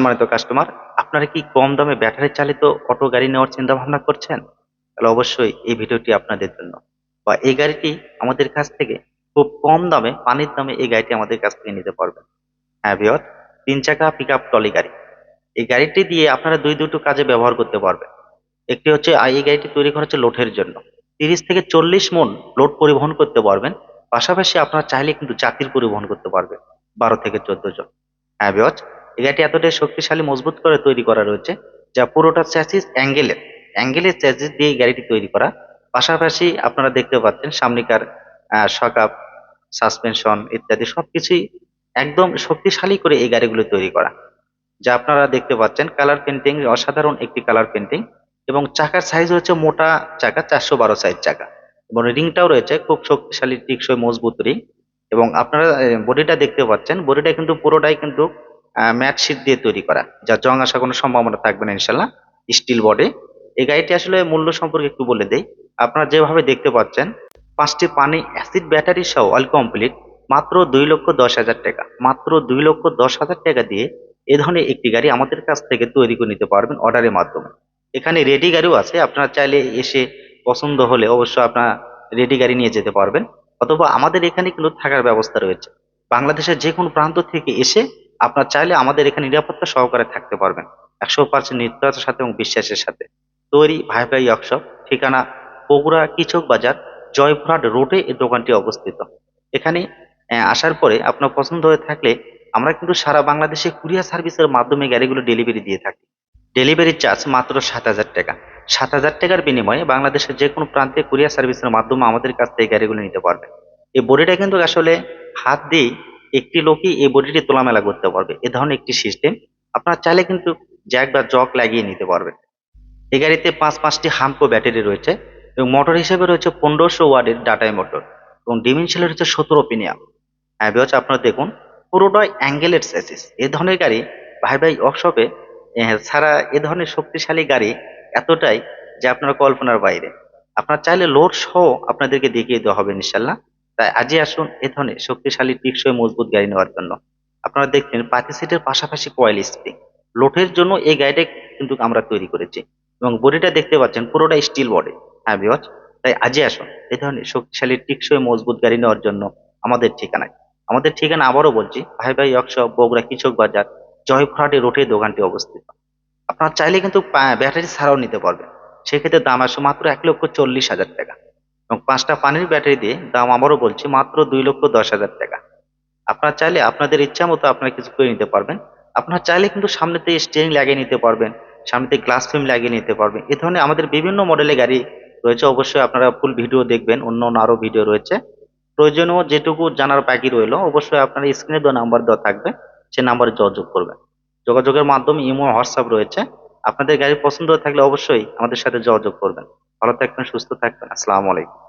সম্মানিত কাস্টমার আপনারা কি কম দামে ব্যাটারি চালিত অটো গাড়ি নেওয়ার চিন্তা ভাবনা করছেন? তাহলে অবশ্যই এই ভিডিওটি আপনাদের জন্য। বা এই গাড়িটি আমাদের কাছ থেকে খুব কম দামে, পানির দামে এই গাড়িটি আমাদের কাছ থেকে নিতে পারবেন। হ্যাঁ বিয়ত তিন চাকা পিক আপ ট্রলি গাড়ি। এই গাড়িটি দিয়ে আপনারা দুই, দুটো কাজে ব্যবহার করতে পারবেন। একটি হচ্ছে এই গাড়িটি তৈরি করা হচ্ছে লোডের জন্য। তিরিশ থেকে চল্লিশ মন লোড পরিবহন করতে পারবেন। পাশাপাশি আপনারা চাইলে কিন্তু জাতির পরিবহন করতে পারবেন। বারো থেকে চোদ্দ জন। হ্যাঁ বিয়ত এই গাড়িটি এতটাই শক্তিশালী, মজবুত করে তৈরি করা রয়েছে, যা পুরোটা চ্যাসিস অ্যাঙ্গেলের অ্যাঙ্গেলের চ্যাসিস দিয়ে এই গাড়িটি তৈরি করা। পাশাপাশি আপনারা দেখতে পাচ্ছেন সামনেকার সকাপ সাসপেনশন ইত্যাদি সবকিছুই একদম শক্তিশালী করে এই গাড়িগুলো তৈরি করা। যা আপনারা দেখতে পাচ্ছেন কালার পেন্টিং অসাধারণ একটি কালার পেন্টিং এবং চাকার সাইজ হচ্ছে মোটা চাকা, চারশো বারো সাইজ চাকা এবং রিংটাও রয়েছে, খুব শক্তিশালী, টিকসই, মজবুত রিং এবং আপনারা বডিটা দেখতে পাচ্ছেন। বডিটা কিন্তু পুরোটাই কিন্তু ম্যাট শিট দিয়ে তৈরি করা, যা জং আসা কোনো সম্ভাবনা থাকবে না, ইনশাল্লাহ, স্টিল বডি। এই গাড়িটি আসলে মূল্য সম্পর্কে একটু বলে দেই। আপনারা যেভাবে দেখতে পাচ্ছেন, পাঁচটি পানি অ্যাসিড ব্যাটারি সহ অল কমপ্লিট, মাত্র দুই লক্ষ দশ হাজার টাকা। মাত্র দুই লক্ষ দশ হাজার টাকা দিয়ে এ ধরনের একটি গাড়ি আমাদের কাছ থেকে তৈরি করে নিতে পারবেন অর্ডারের মাধ্যমে। এখানে রেডি গাড়িও আছে, আপনারা চাইলে এসে পছন্দ হলে অবশ্যই আপনারা রেডি গাড়ি নিয়ে যেতে পারবেন। অথবা আমাদের এখানে কিন্তু থাকার ব্যবস্থা রয়েছে। বাংলাদেশের যে কোনো প্রান্ত থেকে এসে আপনার চাইলে আমাদের এখানে নিরাপত্তা সহকারে থাকতে পারবেন। একশো পার্সেন্ট নির্ভরতার সাথে এবং বিশ্বাসের সাথে। তৈরি ভাই ভাই ওয়ার্কশপ, ঠিকানা বগুড়া কিচক বাজার, জয়পুরহাট রোডে এই দোকানটি অবস্থিত। এখানে আসার পরে আপনার পছন্দ হয়ে থাকলে আমরা কিন্তু সারা বাংলাদেশে কুরিয়ার সার্ভিসের মাধ্যমে গাড়িগুলো ডেলিভারি দিয়ে থাকি। ডেলিভারি চার্জ মাত্র সাত হাজার টাকা। সাত হাজার টাকার বিনিময়ে বাংলাদেশের যে কোনো প্রান্তে কুরিয়ার সার্ভিসের মাধ্যমে আমাদের কাছ থেকে গাড়িগুলো নিতে পারবে এই বডিটা কিন্তু আসলে হাত দিয়ে একটি লোকই এই বডিটি তোলামেলা করতে পারবে। এ ধরনের একটি সিস্টেম আপনারা চাইলে কিন্তু জ্যাক বা জক লাগিয়ে নিতে পারবেন। এই গাড়িতে পাঁচ পাঁচটি হামকো ব্যাটারি রয়েছে এবং মোটর হিসেবে রয়েছে পনেরোশো ওয়ার্ডের ডাটাই মোটর এবং ডিমেনশিয়াল রয়েছে সতেরো পিনিয়া হ্যাঁ বিহচ্ছে আপনারা দেখুন, পুরোটাই অ্যাঙ্গেলের স্যাসিস এ ধরনের গাড়ি ভাই ভাই ওয়ার্কশপে সারা এ ধরনের শক্তিশালী গাড়ি এতটাই যে আপনার কল্পনার বাইরে। আপনার চাইলে লোড সহ আপনাদেরকে দেখিয়ে দেওয়া হবে ইনশাল্লাহ তাই আজই আসুন, এ ধরনের শক্তিশালী, টিকসই, মজবুত গাড়ি নেওয়ার জন্য। আপনারা দেখছেন পাতি সিটের পাশাপাশি কয়েল স্প্রিং। লোডের জন্য এই গাড়িটা কিন্তু আমরা তৈরি করেছি এবং বডিটা দেখতে পাচ্ছেন পুরোটা স্টিল বডি। হ্যাঁ বিওয়াচ তাই আজই আসুন, এ ধরনের শক্তিশালী, টিকসই, মজবুত গাড়ি নেওয়ার জন্য আমাদের ঠিকানায়। আমাদের ঠিকানা আবারও বলছি ভাই ভাই ওয়ার্কশপ, বগুড়া কৃষক বাজার, জয়পুরহাটে রোডে দোকানটি অবস্থিত। আপনারা চাইলে কিন্তু ব্যাটারি ছাড়াও নিতে পারবেন। সেক্ষেত্রে দাম আসে মাত্র এক লক্ষ চল্লিশ হাজার টাকা। এবং পাঁচটা পানির ব্যাটারি দিয়ে দাম আমারও বলছি মাত্র দুই লক্ষ দশ হাজার টাকা। আপনারা চাইলে আপনাদের ইচ্ছা মতো আপনারা কিছু করে নিতে পারবেন। আপনারা চাইলে কিন্তু সামনেতে স্টিয়ারিং লাগিয়ে নিতে পারবেন, সামনেতে গ্লাস ফিল্ম লাগিয়ে নিতে পারবেন। এ ধরনের আমাদের বিভিন্ন মডেলের গাড়ি রয়েছে, অবশ্যই আপনারা ফুল ভিডিও দেখবেন, অন্য অন্য আরও ভিডিও রয়েছে। প্রয়োজনীয় যেটুকু জানার বাকি রইল, অবশ্যই আপনার স্ক্রিনে দেওয়া নাম্বার দেওয়া থাকবে, সে নাম্বারে যোগাযোগ করবেন। যোগাযোগের মাধ্যমে ইমো, হোয়াটসঅ্যাপ রয়েছে। আপনাদের গাড়ি পছন্দ থাকলে অবশ্যই আমাদের সাথে যোগাযোগ করবেন। ভালো থাকবেন, সুস্থ থাকবেন। আসসালামু আলাইকুম।